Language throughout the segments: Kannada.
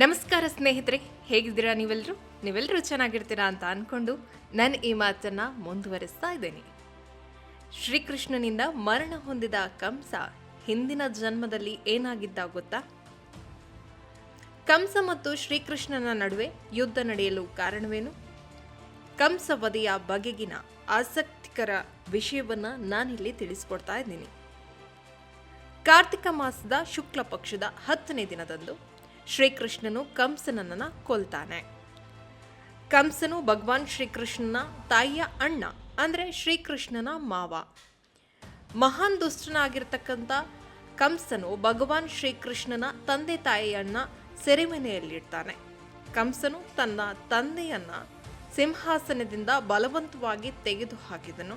ನಮಸ್ಕಾರ ಸ್ನೇಹಿತರೆ, ಹೇಗಿದ್ದೀರಾ ನೀವೆಲ್ಲರೂ ನೀವೆಲ್ಲರೂ ಚೆನ್ನಾಗಿರ್ತೀರಾ ಅಂತ ಅಂದ್ಕೊಂಡು ನಾನು ಈ ಮಾತನ್ನು ಮುಂದುವರಿಸ್ತಾ ಇದ್ದೇನೆ. ಶ್ರೀಕೃಷ್ಣನಿಂದ ಮರಣ ಹೊಂದಿದ ಕಂಸ ಹಿಂದಿನ ಜನ್ಮದಲ್ಲಿ ಏನಾಗಿದ್ದ ಗೊತ್ತಾ? ಕಂಸ ಮತ್ತು ಶ್ರೀಕೃಷ್ಣನ ನಡುವೆ ಯುದ್ಧ ನಡೆಯಲು ಕಾರಣವೇನು? ಕಂಸ ವಧೆಯ ಬಗೆಗಿನ ಆಸಕ್ತಿಕರ ವಿಷಯವನ್ನು ನಾನಿಲ್ಲಿ ತಿಳಿಸ್ಕೊಡ್ತಾ ಇದ್ದೀನಿ. ಕಾರ್ತಿಕ ಮಾಸದ ಶುಕ್ಲ ಪಕ್ಷದ ಹತ್ತನೇ ದಿನದಂದು ಶ್ರೀಕೃಷ್ಣನು ಕಂಸನನ್ನ ಕೊಲ್ತಾನೆ. ಕಂಸನು ಭಗವಾನ್ ಶ್ರೀಕೃಷ್ಣನ ತಾಯಿಯ ಅಣ್ಣ, ಅಂದರೆ ಶ್ರೀಕೃಷ್ಣನ ಮಾವ. ಮಹಾನ್ ದುಷ್ಟನಾಗಿರ್ತಕ್ಕಂಥ ಕಂಸನು ಭಗವಾನ್ ಶ್ರೀಕೃಷ್ಣನ ತಂದೆ ತಾಯಿಯನ್ನ ಸೆರೆಮನೆಯಲ್ಲಿಡ್ತಾನೆ. ಕಂಸನು ತನ್ನ ತಂದೆಯನ್ನ ಸಿಂಹಾಸನದಿಂದ ಬಲವಂತವಾಗಿ ತೆಗೆದು ಹಾಕಿದನು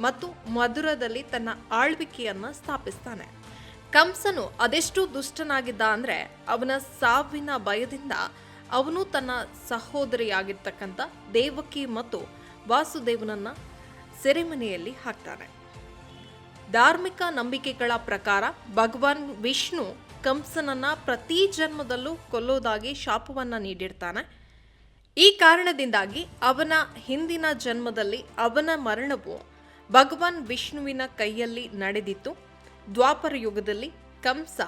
ಮತ್ತು ಮಧುರದಲ್ಲಿ ತನ್ನ ಆಳ್ವಿಕೆಯನ್ನ ಸ್ಥಾಪಿಸ್ತಾನೆ. ಕಂಸನು ಅದೆಷ್ಟು ದುಷ್ಟನಾಗಿದ್ದ ಅಂದರೆ ಅವನ ಸಾವಿನ ಭಯದಿಂದ ಅವನು ತನ್ನ ಸಹೋದರಿಯಾಗಿರ್ತಕ್ಕಂಥ ದೇವಕಿ ಮತ್ತು ವಾಸುದೇವನನ್ನ ಸೆರೆಮನೆಯಲ್ಲಿ ಹಾಕ್ತಾನೆ. ಧಾರ್ಮಿಕ ನಂಬಿಕೆಗಳ ಪ್ರಕಾರ ಭಗವಾನ್ ವಿಷ್ಣು ಕಂಸನನ್ನ ಪ್ರತಿ ಜನ್ಮದಲ್ಲೂ ಕೊಲ್ಲೋದಾಗಿ ಶಾಪವನ್ನ ನೀಡಿರ್ತಾನೆ. ಈ ಕಾರಣದಿಂದಾಗಿ ಅವನ ಹಿಂದಿನ ಜನ್ಮದಲ್ಲಿ ಅವನ ಮರಣವು ಭಗವಾನ್ ವಿಷ್ಣುವಿನ ಕೈಯಲ್ಲಿ ನಡೆದಿತ್ತು. ದ್ವಾಪರ ಯುಗದಲ್ಲಿ ಕಂಸ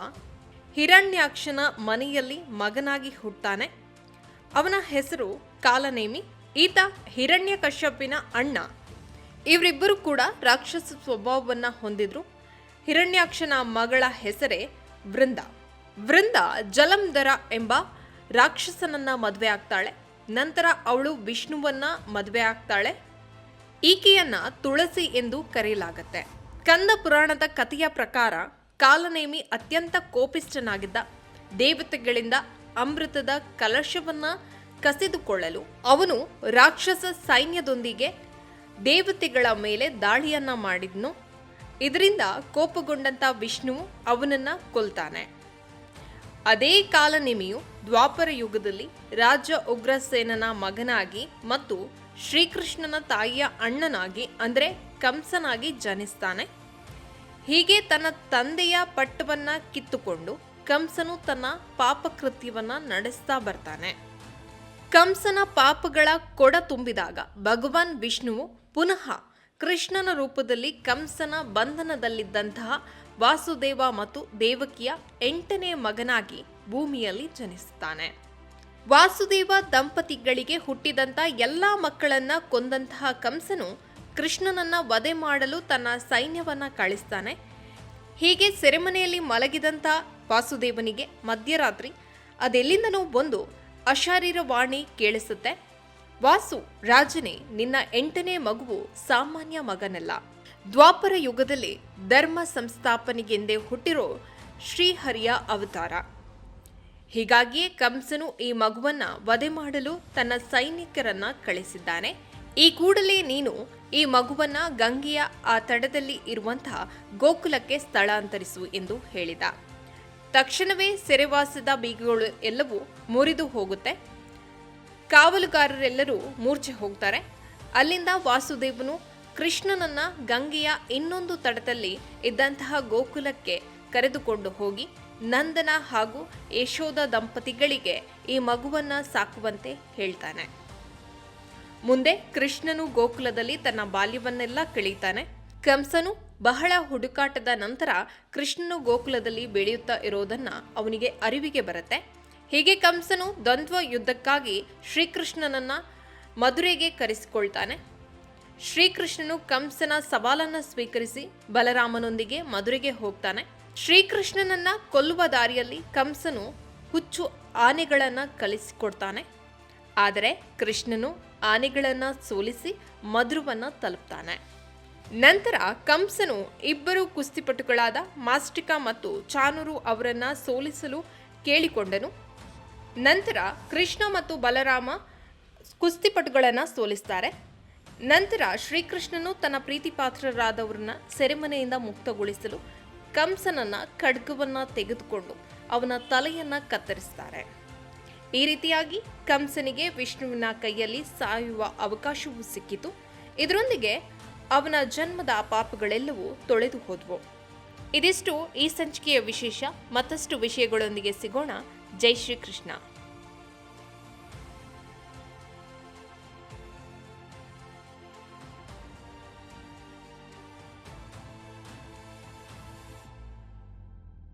ಹಿರಣ್ಯಾಕ್ಷನ ಮನೆಯಲ್ಲಿ ಮಗನಾಗಿ ಹುಟ್ಟಾನೆ ಅವನ ಹೆಸರು ಕಾಲನೇಮಿ. ಈತ ಹಿರಣ್ಯಕಶ್ಯಪಿನ ಅಣ್ಣ. ಇವರಿಬ್ಬರು ಕೂಡ ರಾಕ್ಷಸ ಸ್ವಭಾವವನ್ನು ಹೊಂದಿದ್ರು. ಹಿರಣ್ಯಾಕ್ಷನ ಮಗಳ ಹೆಸರೇ ವೃಂದ. ವೃಂದ ಜಲಂಧರ ಎಂಬ ರಾಕ್ಷಸನನ್ನ ಮದುವೆ ಆಗ್ತಾಳೆ. ನಂತರ ಅವಳು ವಿಷ್ಣುವನ್ನ ಮದುವೆ ಆಗ್ತಾಳೆ. ಈಕೆಯನ್ನ ತುಳಸಿ ಎಂದು ಕರೆಯಲಾಗತ್ತೆ. ಕಂದ ಪುರಾಣದ ಕಥೆಯ ಪ್ರಕಾರ ಕಾಲನೇಮಿ ಅತ್ಯಂತ ಕೋಪಿಷ್ಟನಾಗಿದ್ದ ದೇವತೆಗಳಿಂದ ಅಮೃತದ ಕಲಶವನ್ನ ಕಸಿದುಕೊಳ್ಳಲು ಅವನು ರಾಕ್ಷಸ ಸೈನ್ಯದೊಂದಿಗೆ ದೇವತೆಗಳ ಮೇಲೆ ದಾಳಿಯನ್ನ ಮಾಡಿದ್ನು. ಇದರಿಂದ ಕೋಪಗೊಂಡಂತ ವಿಷ್ಣು ಅವನನ್ನ ಕೊಲ್ತಾನೆ. ಅದೇ ಕಾಲನೇಮಿಯು ದ್ವಾಪರ ಯುಗದಲ್ಲಿ ರಾಜ ಉಗ್ರಸೇನನ ಮಗನಾಗಿ ಮತ್ತು ಶ್ರೀಕೃಷ್ಣನ ತಾಯಿಯ ಅಣ್ಣನಾಗಿ ಅಂದರೆ ಕಂಸನಾಗಿ ಜನಿಸ್ತಾನೆ. ಹೀಗೆ ತನ್ನ ತಂದೆಯ ಪಟ್ಟವನ್ನ ಕಿತ್ತುಕೊಂಡು ಕಂಸನು ತನ್ನ ಪಾಪಕೃತ್ಯವನ್ನ ನಡೆಸ್ತಾ ಬರ್ತಾನೆ. ಕಂಸನ ಪಾಪಗಳ ಕೊಡ ತುಂಬಿದಾಗ ಭಗವಾನ್ ವಿಷ್ಣುವು ಪುನಃ ಕೃಷ್ಣನ ರೂಪದಲ್ಲಿ ಕಂಸನ ಬಂಧನದಲ್ಲಿದ್ದಂತಹ ವಾಸುದೇವ ಮತ್ತು ದೇವಕಿಯ ಎಂಟನೇ ಮಗನಾಗಿ ಭೂಮಿಯಲ್ಲಿ ಜನಿಸುತ್ತಾನೆ ವಾಸುದೇವ ದಂಪತಿಗಳಿಗೆ ಹುಟ್ಟಿದಂತ ಎಲ್ಲ ಮಕ್ಕಳನ್ನ ಕೊಂದಂತಹ ಕಂಸನು ಕೃಷ್ಣನನ್ನ ವಧೆ ಮಾಡಲು ತನ್ನ ಸೈನ್ಯವನ್ನ ಕಳಿಸ್ತಾನೆ. ಹೀಗೆ ಸೆರೆಮನೆಯಲ್ಲಿ ಮಲಗಿದಂಥ ವಾಸುದೇವನಿಗೆ ಮಧ್ಯರಾತ್ರಿ ಅದೆಲ್ಲಿಂದನೋ ಬಂದು ಅಶಾರೀರ ವಾಣಿ ಕೇಳಿಸುತ್ತೆ. ವಾಸು, ರಾಜನೇ, ನಿನ್ನ ಎಂಟನೇ ಮಗುವು ಸಾಮಾನ್ಯ ಮಗನಲ್ಲ. ದ್ವಾಪರ ಯುಗದಲ್ಲಿ ಧರ್ಮ ಸಂಸ್ಥಾಪನೆಗೆಂದೇ ಹುಟ್ಟಿರೋ ಶ್ರೀಹರಿಯ ಅವತಾರ. ಹೀಗಾಗಿಯೇ ಕಂಸನು ಈ ಮಗುವನ್ನ ವಧೆ ಮಾಡಲು ತನ್ನ ಸೈನಿಕರನ್ನ ಕಳಿಸಿದ್ದಾನೆ. ಈ ಕೂಡಲೇ ನೀನು ಈ ಮಗುವನ್ನ ಗಂಗೆಯ ಆ ತಡದಲ್ಲಿ ಇರುವಂತಹ ಗೋಕುಲಕ್ಕೆ ಸ್ಥಳಾಂತರಿಸು ಎಂದು ಹೇಳಿದ. ತಕ್ಷಣವೇ ಸೆರೆವಾಸದ ಬೀಗಗಳು ಎಲ್ಲವೂ ಮುರಿದು ಹೋಗುತ್ತೆ. ಕಾವಲುಗಾರರೆಲ್ಲರೂ ಮೂರ್ಛೆ ಹೋಗ್ತಾರೆ. ಅಲ್ಲಿಂದ ವಾಸುದೇವನು ಕೃಷ್ಣನನ್ನ ಗಂಗೆಯ ಇನ್ನೊಂದು ತಡದಲ್ಲಿ ಇದ್ದಂತಹ ಗೋಕುಲಕ್ಕೆ ಕರೆದುಕೊಂಡು ಹೋಗಿ ನಂದನ ಹಾಗೂ ಯಶೋಧ ದಂಪತಿಗಳಿಗೆ ಈ ಮಗುವನ್ನ ಸಾಕುವಂತೆ ಹೇಳ್ತಾನೆ. ಮುಂದೆ ಕೃಷ್ಣನು ಗೋಕುಲದಲ್ಲಿ ತನ್ನ ಬಾಲ್ಯವನ್ನೆಲ್ಲ ಕಳೀತಾನೆ. ಕಂಸನು ಬಹಳ ಹುಡುಕಾಟದ ನಂತರ ಕೃಷ್ಣನು ಗೋಕುಲದಲ್ಲಿ ಬೆಳೆಯುತ್ತಾ ಇರೋದನ್ನ ಅವನಿಗೆ ಅರಿವಿಗೆ ಬರುತ್ತೆ. ಹೀಗೆ ಕಂಸನು ದ್ವಂದ್ವ ಯುದ್ಧಕ್ಕಾಗಿ ಶ್ರೀಕೃಷ್ಣನನ್ನ ಮಧುರೆಗೆ ಕರೆಸಿಕೊಳ್ತಾನೆ. ಶ್ರೀಕೃಷ್ಣನು ಕಂಸನ ಸವಾಲನ್ನ ಸ್ವೀಕರಿಸಿ ಬಲರಾಮನೊಂದಿಗೆ ಮಧುರೆಗೆ ಹೋಗ್ತಾನೆ. ಶ್ರೀಕೃಷ್ಣನನ್ನ ಕೊಲ್ಲುವ ದಾರಿಯಲ್ಲಿ ಕಂಸನು ಹುಚ್ಚು ಆನೆಗಳನ್ನ ಕಲಿಸಿಕೊಡ್ತಾನೆ. ಆದರೆ ಕೃಷ್ಣನು ಆನೆಗಳನ್ನು ಸೋಲಿಸಿ ಮಧುರವನ್ನು ತಲುಪ್ತಾನೆ. ನಂತರ ಕಂಸನು ಇಬ್ಬರು ಕುಸ್ತಿಪಟುಗಳಾದ ಮಾಸ್ಟಿಕ ಮತ್ತು ಚಾನೂರು ಅವರನ್ನು ಸೋಲಿಸಲು ಕೇಳಿಕೊಂಡನು. ನಂತರ ಕೃಷ್ಣ ಮತ್ತು ಬಲರಾಮ ಕುಸ್ತಿಪಟುಗಳನ್ನು ಸೋಲಿಸ್ತಾರೆ. ನಂತರ ಶ್ರೀಕೃಷ್ಣನು ತನ್ನ ಪ್ರೀತಿಪಾತ್ರರಾದವರನ್ನ ಸೆರೆಮನೆಯಿಂದ ಮುಕ್ತಗೊಳಿಸಲು ಕಂಸನನ್ನ ಖಡ್ಗವನ್ನು ತೆಗೆದುಕೊಂಡು ಅವನ ತಲೆಯನ್ನು ಕತ್ತರಿಸ್ತಾರೆ. ಈ ರೀತಿಯಾಗಿ ಕಂಸನಿಗೆ ವಿಷ್ಣುವಿನ ಕೈಯಲ್ಲಿ ಸಾಯುವ ಅವಕಾಶವೂ ಸಿಕ್ಕಿತು. ಇದರೊಂದಿಗೆ ಅವನ ಜನ್ಮದ ಪಾಪಗಳೆಲ್ಲವೂ ತೊಳೆದು ಹೋದವು. ಇದಿಷ್ಟು ಈ ಸಂಚಿಕೆಯ ವಿಶೇಷ. ಮತ್ತಷ್ಟು ವಿಷಯಗಳೊಂದಿಗೆ ಸಿಗೋಣ. ಜೈ ಶ್ರೀಕೃಷ್ಣ.